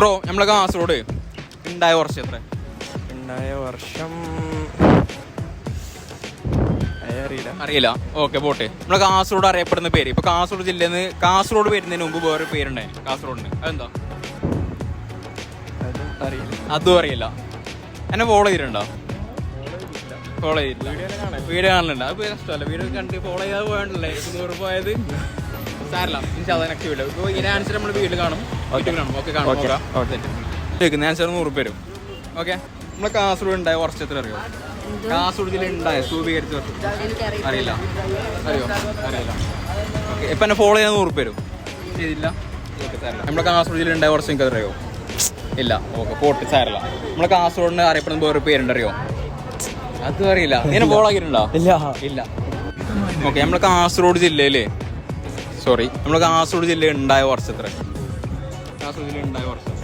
Bro നമ്മളെ കാസർഗോഡ് ഉണ്ടായ വർഷം എത്ര ഉണ്ടായ വർഷം അറിയില്ല. അറിയില്ല. ഓക്കെ പോട്ടെ. നമ്മളെ കാസർഗോഡ് അറിയപ്പെടുന്ന പേര്. ഇപ്പൊ കാസർഗോഡ് ജില്ലയിൽ നിന്ന് കാസർഗോഡ് വരുന്നതിന് മുമ്പ് വേറെ പേരുണ്ടായി. കാസർഗോഡിന്. അതെന്താ? അതും അറിയില്ല. അതും അറിയില്ല. എന്നെ ഫോളോ ചെയ്തിട്ടുണ്ടോ? ഫോളോ ചെയ്തിട്ടില്ല. വീഡിയോ കാണലുണ്ട്. അത് കഷ്ടമല്ല വീഡിയോ കണ്ട് ഫോളോ ചെയ്യാതെ പോയണ്ടല്ലേ? നൂറ് പോയത്. സാരല്ല. ഇൻഷാല്ല നെക്സ്റ്റ് വീഡിയോ ഇപ്പോൾ ഇങ്ങനെ ആൻസർ നമ്മൾ വീട്ടിൽ കാണും. യൂട്യൂബിൽ കാണും ഓക്കെ കാണും. Okay. നോക്കാം. കേൾക്കുന്ന ആൻസർ നൂറ് പേരും ഓക്കെ നമ്മളെ കാസർഗോഡ് ഉണ്ടായ വർഷത്തിൽ അറിയോ? കാസർഗോഡ് ജില്ല ഉണ്ടായ രൂപീകരിച്ച വർഷം അറിയില്ല. അറിയോ? അറിയില്ല. ഓക്കെ ഇപ്പം എന്നെ ഫോളോ ചെയ്യാൻ നൂറ് പേരും ചെയ്തില്ല? നമ്മളെ കാസർഗോഡ് ജില്ല ഉണ്ടായ വർഷം നിങ്ങൾക്ക് അറിയോ? ഇല്ല. ഓക്കെ പോട്ട് സാരല്ല. നമ്മളെ കാസർഗോഡിന് അറിയപ്പെടുന്ന വേറെ പേരുണ്ടറിയോ അതും അറിയില്ല. നീ ഫോളോ ആക്കിയിട്ടുണ്ടോ? ഇല്ല. ഇല്ല. ഓക്കെ നമ്മളെ കാസർഗോഡ് ജില്ലയിൽ സോറി നമ്മൾ കാസർഗോഡ് ജില്ലയിൽ ഉണ്ടായ വർഷത്തിൽ കാസർഗോഡ് ജില്ലയിൽ ഉണ്ടായ വർഷം